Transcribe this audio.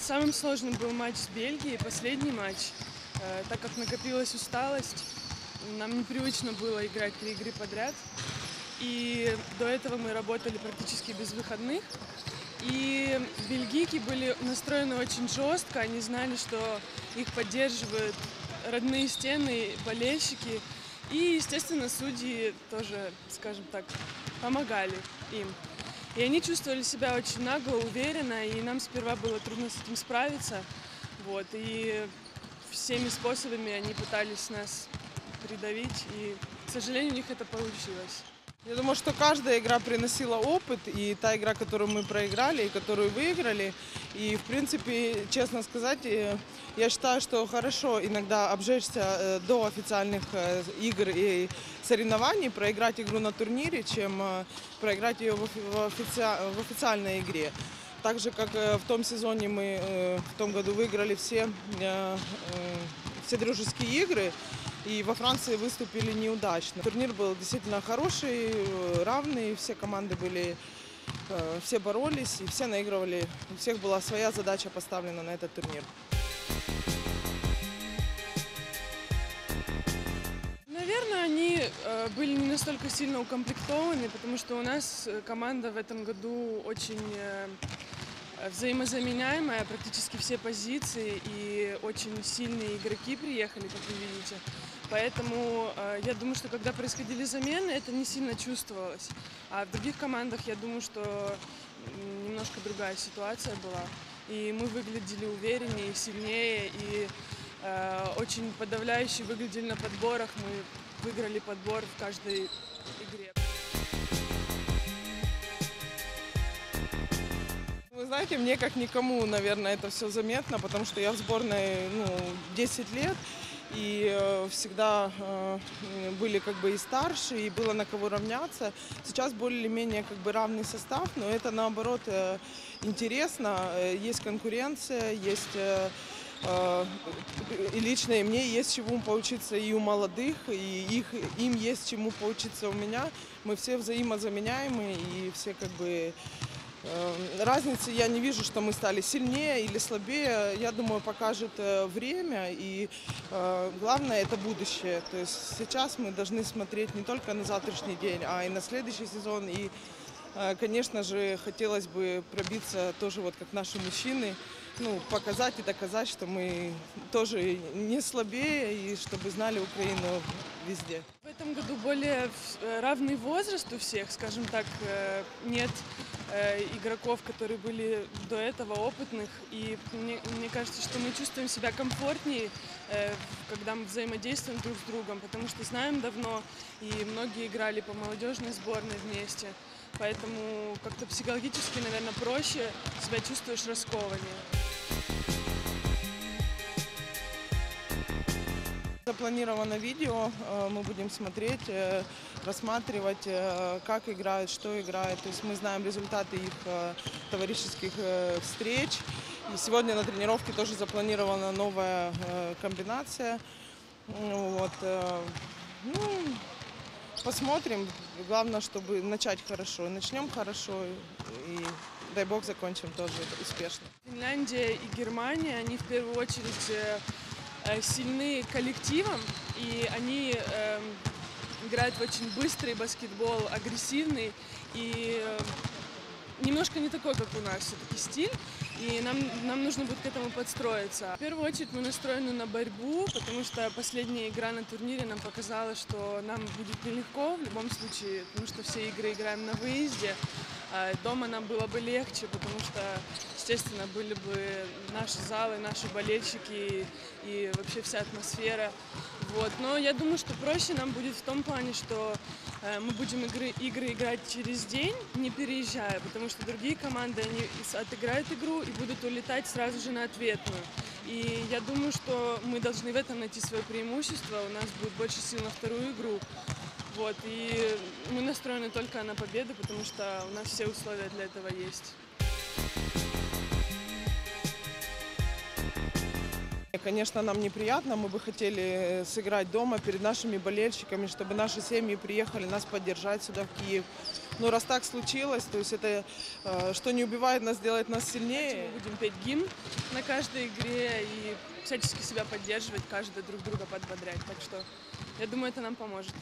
Самым сложным был матч с Бельгией, последний матч, э, так как накопилась усталость. Нам непривычно было играть три игры подряд. И до этого мы работали практически без выходных. И бельгийки были настроены очень жестко, они знали, что их поддерживают родные стены, болельщики. И, естественно, судьи тоже, скажем так, помогали им. И они чувствовали себя очень нагло, уверенно, и нам сперва было трудно с этим справиться. Вот, и всеми способами они пытались нас придавить, и, к сожалению, у них это получилось. Я думаю, что каждая игра приносила опыт, и та игра, которую мы проиграли, и которую выиграли. И, в принципе, честно сказать, э, я считаю, что хорошо иногда обжечься э, до официальных э, игр и соревнований, проиграть игру на турнире, чем проиграть ее в официальной игре. Так же, как в том сезоне мы в том году выиграли все, все дружеские игры, и во Франции выступили неудачно. Турнир был действительно хороший, равный, все команды были, э, все боролись и все наигрывали. У всех была своя задача поставлена на этот турнир. Наверное, они э, были не настолько сильно укомплектованы, потому что у нас э, команда в этом году очень взаимозаменяемая, практически все позиции и очень сильные игроки приехали, как вы видите. Поэтому э, я думаю, что когда происходили замены, это не сильно чувствовалось. А в других командах, я думаю, что немножко другая ситуация была. И мы выглядели увереннее, сильнее и э, очень подавляюще выглядели на подборах. Мы выиграли подбор в каждой игре. Знаете, мне как никому, наверное, это все заметно, потому что я в сборной ну, 10 лет, и э, всегда э, были как бы и старше, и было на кого равняться. Сейчас более-менее как бы равный состав, но это наоборот э, интересно, есть конкуренция, есть и лично и мне есть чему поучиться и у молодых, и их, им есть чему поучиться у меня. Мы все взаимозаменяемы и все как бы разницы я не вижу, что мы стали сильнее или слабее. Я думаю, покажет э, время. И э, главное это будущее. То есть сейчас мы должны смотреть не только на завтрашний день, а и на следующий сезон. И, э, конечно же, хотелось бы пробиться тоже вот как наши мужчины ну, показать и доказать, что мы тоже не слабее и чтобы знали Украину везде. В этом году более равный возраст у всех, скажем так, нет э, игроков, которые были до этого опытных. И мне, мне кажется, что мы чувствуем себя комфортнее, когда мы взаимодействуем друг с другом, потому что знаем давно, и многие играли по молодежной сборной вместе. Поэтому как-то психологически, наверное, проще себя чувствуешь раскованнее. Запланировано видео, э, мы будем смотреть, э, рассматривать, э, как играют, что играют. То есть мы знаем результаты их товарищеских встреч. И сегодня на тренировке тоже запланирована новая комбинация. Вот. Ну, посмотрим. Главное, чтобы начать хорошо. Начнем хорошо и, дай бог, закончим тоже успешно. Финляндия и Германия, они в первую очередь сильны коллективом, и они э, играют в очень быстрый баскетбол, агрессивный, и э, немножко не такой, как у нас все-таки стиль, и нам, нам нужно будет к этому подстроиться. В первую очередь мы настроены на борьбу, потому что последняя игра на турнире нам показала, что нам будет нелегко в любом случае, потому что все игры играем на выезде, а дома нам было бы легче, потому что, естественно, были бы наши залы, наши болельщики и вообще вся атмосфера. Вот. Но я думаю, что проще нам будет в том плане, что мы будем игры, игры играть через день, не переезжая, потому что другие команды, они отыграют игру и будут улетать сразу же на ответную. И я думаю, что мы должны в этом найти свое преимущество. У нас будет больше сил на вторую игру. Вот, и мы настроены только на победу, потому что у нас все условия для этого есть. Конечно, нам неприятно, мы бы хотели э, сыграть дома перед нашими болельщиками, чтобы наши семьи приехали нас поддержать сюда, в Киев. Но раз так случилось, то есть это, э, что не убивает нас, делает нас сильнее. Мы будем петь гимн на каждой игре и всячески себя поддерживать, каждый друг друга подбодрять. Так что я думаю, это нам поможет.